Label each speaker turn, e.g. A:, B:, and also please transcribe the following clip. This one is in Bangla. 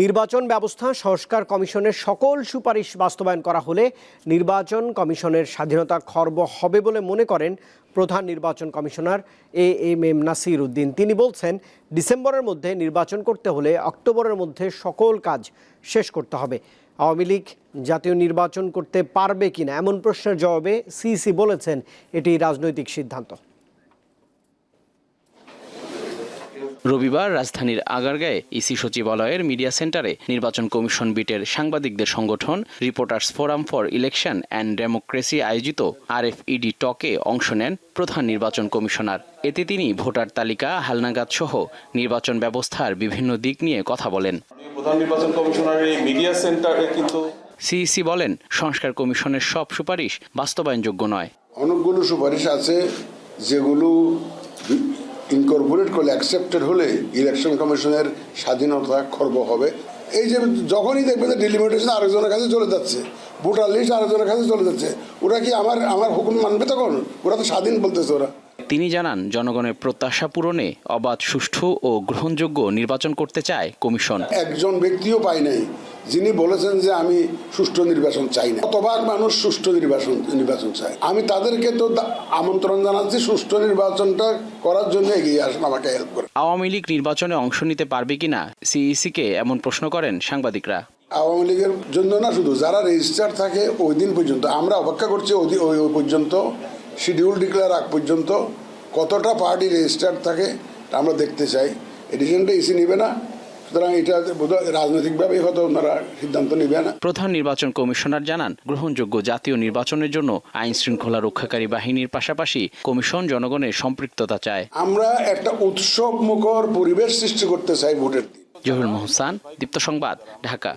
A: নির্বাচন ব্যবস্থা, সংস্কার কমিশনের সকল সুপারিশ বাস্তবায়ন করা হলে নির্বাচন কমিশনের স্বাধীনতা খর্ব হবে বলে মনে করেন প্রধান নির্বাচন commissioner A M M Nasir Uddin. তিনি বলছেন, ডিসেম্বরের মধ্যে নির্বাচন করতে হলে অক্টোবরের মধ্যে সকল কাজ শেষ করতে হবে। আওয়ামী লীগ জাতীয় নির্বাচন করতে পারবে কিনা এমন প্রশ্নের জবাবে সিইসি বলেছেন, এটি রাজনৈতিক সিদ্ধান্ত।
B: রবিবার রাজধানীর আগারগাঁয়ে ইসি সচিবালয়ের মিডিয়া সেন্টারে নির্বাচন কমিশন বিটের সাংবাদিকদের সংগঠন reporters forum for election and democracy আয়োজিত আরএফইডি টকে অংশ নেন প্রধান নির্বাচন কমিশনার। এতে তিনি ভোটার তালিকা হালনাগাদ সহ নির্বাচন ব্যবস্থার বিভিন্ন দিক নিয়ে কথা বলেন।
C: প্রধান নির্বাচন কমিশনারের এই মিডিয়া সেন্টারে কিন্তু
B: সিইসি বলেন সংস্কার কমিশনের সব সুপারিশ বাস্তবায়নযোগ্য নয়।
D: অনেকগুলো সুপারিশ আছে যেগুলো ইনকর্পোরেট করলে অ্যাকসেপ্টেড হলে ইলেকশন কমিশনের স্বাধীনতা খর্ব হবে। এই যে যখনই দেখবে যে ডিলিমিটেশন আরেকজনের কাছে চলে যাচ্ছে ভোটার লিস্ট আরেকজনের কাছে চলে যাচ্ছে ওরা কি আমার আমার হুকুম মানবে তখন? ওরা তো স্বাধীন বলতেছে ওরা।
B: তিনি জানান জনগণের প্রত্যাশা পূরণে অবাধ সুষ্ঠু ও গ্রহণযোগ্য নির্বাচন করতে চায় কমিশন।
D: একজন ব্যক্তিও পাই নাই। যিনি বলেছেন যে আমি সুষ্ঠু নির্বাচন চাই না। কতভাগ মানুষ সুষ্ঠু নির্বাচন নির্বাচন চায়? আমি তাদেরকে তো আমন্ত্রণ জানাচ্ছি সুষ্ঠু নির্বাচনটা করার জন্য এগিয়ে আসুন আমাকে হেল্প করে
B: আওয়ামী লীগ নির্বাচনে অংশ নিতে পারবে কিনা? সিইসিকে এমন প্রশ্ন করেন সাংবাদিকরা।
D: আওয়ামী লীগের জন্য না শুধু যারা রেজিস্টার থাকে ওই দিন পর্যন্ত আমরা অপেক্ষা করছি ওই ওই পর্যন্ত শিডিউল ডিক্লেয়ার আগ পর্যন্ত কতটা পার্টি রেজিস্টার থাকে আমরা দেখতে চাই। এই ডিসিশনটা ইসি নেবে না। সুতরাং এটা রাজনৈতিকভাবেই হয়তো ওনারা সিদ্ধান্ত নেবে না।
B: প্রধান নির্বাচন কমিশনার জানান গ্রহণযোগ্য জাতীয় নির্বাচনের জন্য আইন শৃঙ্খলা রক্ষাকারী বাহিনীর পাশাপাশি কমিশন জনগণের সম্পৃক্ততা চায়।
D: আমরা একটা উৎসব মুখর পরিবেশ সৃষ্টি করতে চাই ভোটের দিন।
B: জহুর মোহসান দীপ্ত সংবাদ ঢাকা।